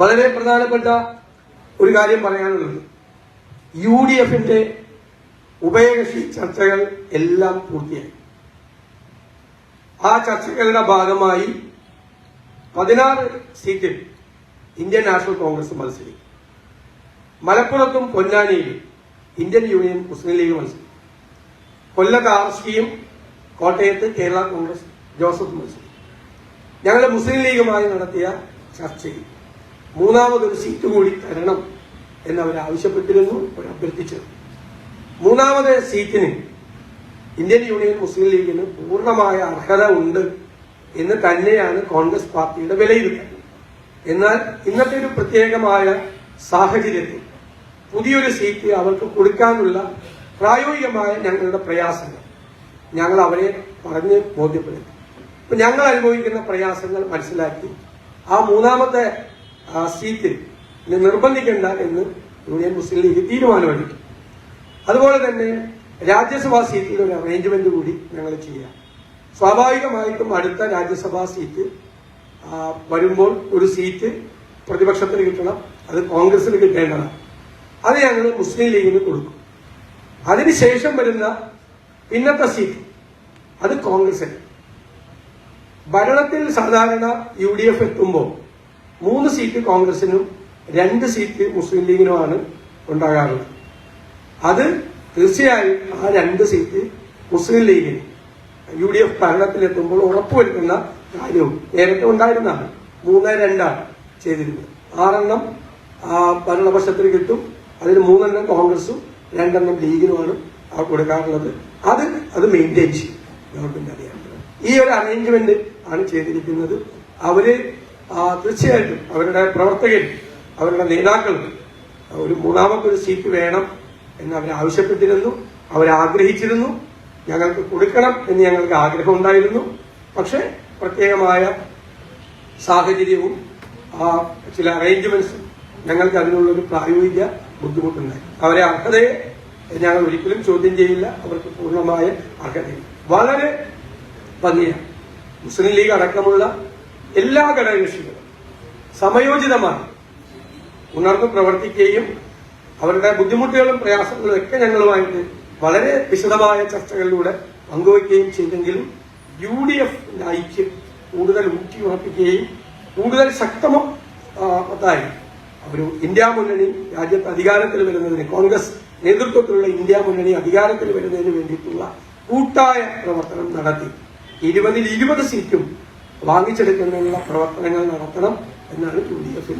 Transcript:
വളരെ പ്രധാനപ്പെട്ട ഒരു കാര്യം പറയാനുള്ളത്. യു ഡി എഫിന്റെ ഉഭയകക്ഷി ചർച്ചകൾ എല്ലാം പൂർത്തിയായി. ആ ചർച്ചകളുടെ ഭാഗമായി പതിനാറ് സീറ്റിൽ ഇന്ത്യൻ നാഷണൽ കോൺഗ്രസ് മത്സരിക്കും. മലപ്പുറത്തും പൊന്നാനിയിലും ഇന്ത്യൻ യൂണിയൻ മുസ്ലിം ലീഗ് മത്സരിക്കും. കൊല്ലത്ത് ആർ എസ് പിയും കോട്ടയത്ത് കേരള കോൺഗ്രസ് ജോസഫ് മത്സരിക്കും. ഞങ്ങൾ മുസ്ലിം ലീഗുമായി നടത്തിയ ചർച്ചയിൽ മൂന്നാമതൊരു സീറ്റ് കൂടി തരണം എന്ന് അവർ ആവശ്യപ്പെട്ടിരുന്നു അവർ അഭ്യർത്ഥിച്ചിരുന്നു. മൂന്നാമത് സീറ്റിന് ഇന്ത്യൻ യൂണിയൻ മുസ്ലിം ലീഗിന് പൂർണമായ അർഹത ഉണ്ട് എന്ന് തന്നെയാണ് കോൺഗ്രസ് പാർട്ടിയുടെ വിലയിരുത്തൽ. എന്നാൽ ഇന്നത്തെ ഒരു പ്രത്യേകമായ സാഹചര്യത്തിൽ പുതിയൊരു സീറ്റ് അവർക്ക് കൊടുക്കാനുള്ള പ്രായോഗികമായ ഞങ്ങളുടെ പ്രയാസങ്ങൾ ഞങ്ങൾ അവരെ പറഞ്ഞ് ബോധ്യപ്പെടുത്തി. ഞങ്ങൾ അനുഭവിക്കുന്ന പ്രയാസങ്ങൾ മനസ്സിലാക്കി ആ മൂന്നാമത്തെ ആ, സീറ്റിൽ എന്നെ നിർബന്ധിക്കേണ്ട എന്ന് യൂണിയൻ മുസ്ലിം ലീഗ് തീരുമാനമെടുത്തു. അതുപോലെ തന്നെ രാജ്യസഭാ സീറ്റിൽ ഒരു അറേഞ്ച്മെന്റ് കൂടി ഞങ്ങൾ ചെയ്യാം. സ്വാഭാവികമായിട്ടും അടുത്ത രാജ്യസഭാ സീറ്റ് വരുമ്പോൾ ഒരു സീറ്റ് പ്രതിപക്ഷത്തിന് കിട്ടണം അത് കോൺഗ്രസിന് കിട്ടേണ്ടതാണ്. അത് ഞങ്ങൾ മുസ്ലിം ലീഗിന് കൊടുക്കും. അതിനുശേഷം വരുന്ന പിന്നത്തെ സീറ്റ് അത് കോൺഗ്രസിന്. ഭരണത്തിൽ സാധാരണ യു ഡി എഫ് എത്തുമ്പോൾ മൂന്ന് സീറ്റ് കോൺഗ്രസിനും രണ്ട് സീറ്റ് മുസ്ലിം ലീഗിനുമാണ് ഉണ്ടാകാറുള്ളത്. അത് തീർച്ചയായും ആ രണ്ട് സീറ്റ് മുസ്ലിം ലീഗിന് യു ഡി എഫ് ഭരണത്തിലെത്തുമ്പോൾ ഉറപ്പുവരുത്തുന്ന കാര്യവും നേരത്തെ ഉണ്ടായിരുന്നതാണ്. മൂന്ന് രണ്ടാണ് ചെയ്തിരുന്നത്. ആറെണ്ണം ഭരണപക്ഷത്തിന് കിട്ടും. അതിൽ മൂന്നെണ്ണം കോൺഗ്രസും രണ്ടെണ്ണം ലീഗിനുമാണ് കൊടുക്കാറുള്ളത്. അത് അത് മെയിന്റെയിൻ ചെയ്യും. ഗവൺമെന്റ് അറിയാറുള്ളത് ഈ ഒരു അറേഞ്ച്മെന്റ് ആണ് ചെയ്തിരിക്കുന്നത്. അവർ തീർച്ചയായിട്ടും അവരുടെ പ്രവർത്തകർ അവരുടെ നേതാക്കൾ ഒരു മൂന്നാമത്തെ ഒരു സീറ്റ് വേണം എന്ന് അവർ ആവശ്യപ്പെട്ടിരുന്നു അവരാഗ്രഹിച്ചിരുന്നു ഞങ്ങൾക്ക് കൊടുക്കണം എന്ന് ഞങ്ങൾക്ക് ആഗ്രഹമുണ്ടായിരുന്നു പക്ഷേ പ്രത്യേകമായ സാഹചര്യവും ചില അറേഞ്ച്മെന്റ്സും ഞങ്ങൾക്ക് അതിനുള്ളൊരു പ്രായോഗിക ബുദ്ധിമുട്ടുണ്ടായി. അവരെ അർഹതയെ ഞങ്ങൾ ഒരിക്കലും ചോദ്യം ചെയ്യില്ല. അവർക്ക് പൂർണമായ അർഹതയും. വളരെ ഭംഗിയാണ്. മുസ്ലിം ലീഗ് അടക്കമുള്ള എല്ലാ ഘടകകക്ഷികളും സമയോചിതമായി ഉണർന്ന് പ്രവർത്തിക്കുകയും അവരുടെ ബുദ്ധിമുട്ടുകളും പ്രയാസങ്ങളും ഒക്കെ ഞങ്ങളുമായിട്ട് വളരെ വിശദമായ ചർച്ചകളിലൂടെ പങ്കുവയ്ക്കുകയും ചെയ്തെങ്കിലും യു ഡി എഫ് ഐക്യം കൂടുതൽ ഊട്ടിയുറപ്പിക്കുകയും കൂടുതൽ ശക്തമായി ഒരു ഇന്ത്യ മുന്നണി രാജ്യത്ത് അധികാരത്തിൽ വരുന്നതിന് കോൺഗ്രസ് നേതൃത്വത്തിലുള്ള ഇന്ത്യ മുന്നണി അധികാരത്തിൽ വരുന്നതിന് വേണ്ടിയിട്ടുള്ള കൂട്ടായ പ്രവർത്തനം നടത്തി. ഇരുപതിൽ ഇരുപത് സീറ്റും വാങ്ങിച്ചെടുക്കുന്നതിനുള്ള പ്രവർത്തനങ്ങൾ നടത്തണം എന്നാണ് യു ഡി എഫിൽ